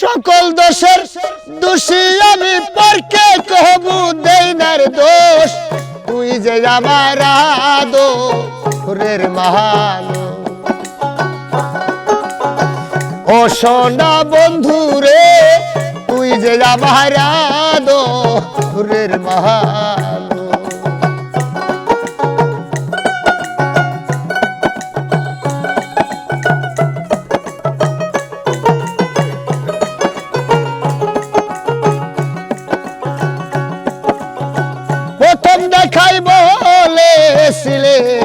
সকল দোষের দোষী আমি পরকে কহবু দেই নার দোষ। তুই যে আমার আদরের মহানো ও সোনা বন্ধু রে, তুই যে আমার আদরের মহানো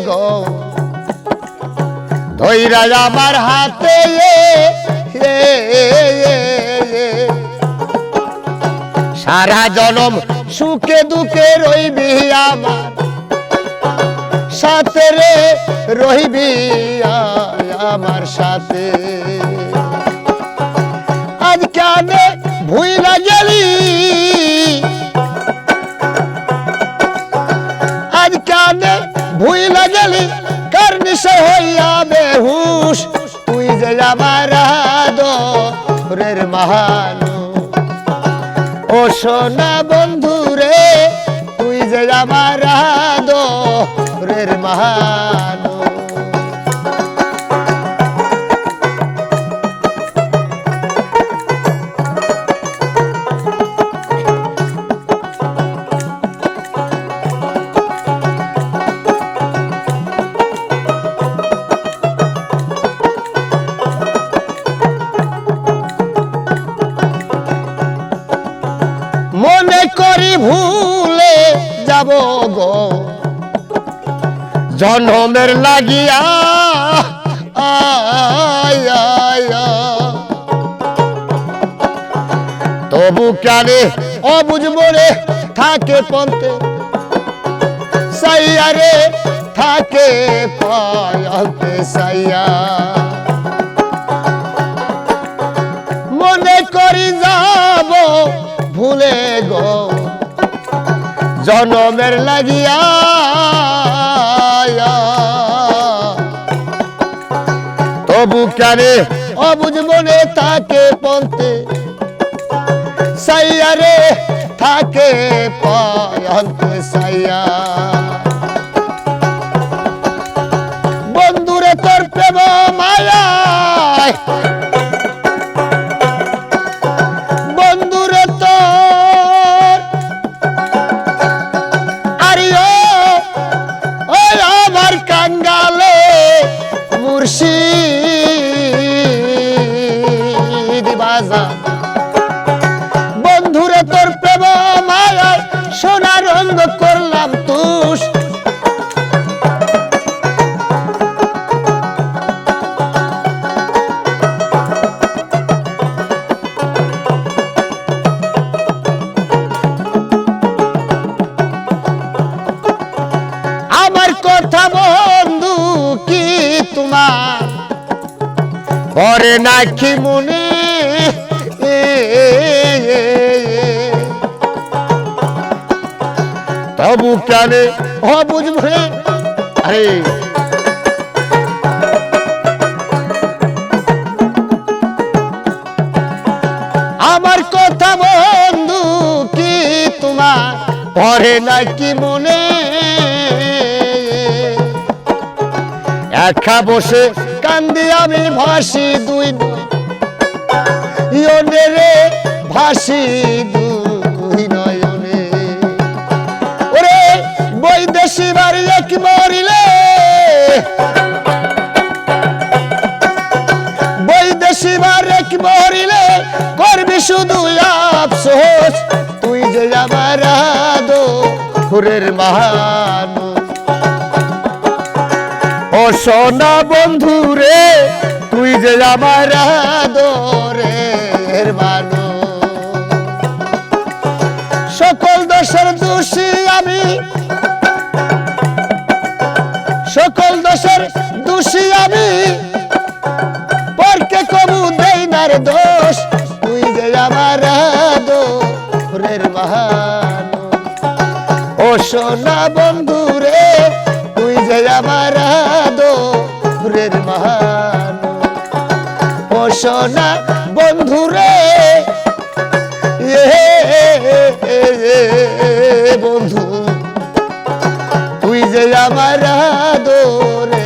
গো। ধৈরা আমার হাতে। সারা জনম সুখে দুঃখে রইবি আমার সাথে রে, রইবি আমার সাথে। আজ কেন ভুইলা গেলি? ভুইলা গেলি কার নিশে হইয়া বেহুশ, তুই যে আমার রের মহানু। ও সোনা বন্ধু রে, তুই যে আমার রের মহানু। যাব গো। জন্মের লাগিয়া। তবু কানে অবুঝ মনে থাকে পন্তে সাইয়া রে থাকে পায়তে সাইয়া। মনে করি যাব ভুলে গো। জনমের লাগিয়া তবু কানে অবুঝ মনে থাকে পন্তে সাইয়া রে থাকে পয়ন্তে সাইয়া। আমার মুর্শি বন্ধুরে তোর প্রেম মায়ায় সোনা রঙ্গ করলাম তুষ। পরে নাকি মনে। তবু কেন হ বুঝবে আরে আমার কথা বন্ধু কি তোমার পরে নাকি মনে, একা বসে কান্দি আমি ভাসি দুই ইয়নে রে, ভাসি দুই নয়নে। ওরে বৈদেশি বাড়ি এক মরিলে। বৈদেশি বাড়ি এক মরিলে, করবি শুধু আফসোস। তুই যে আমার আদো ফুরের মহানু সোনা বন্ধু রে, তুই যে আমার আদরের মানো সকল দোষের দোষী আমি। সকল দোষের দোষী আমি। পরকে কবু দেই নার দোষ, তুই যে আমার আদরের মহানো ও সোনা বন্ধু রে, তুই যে আমার পোষণা বন্ধুরে বন্ধু তুই যে আমার আদর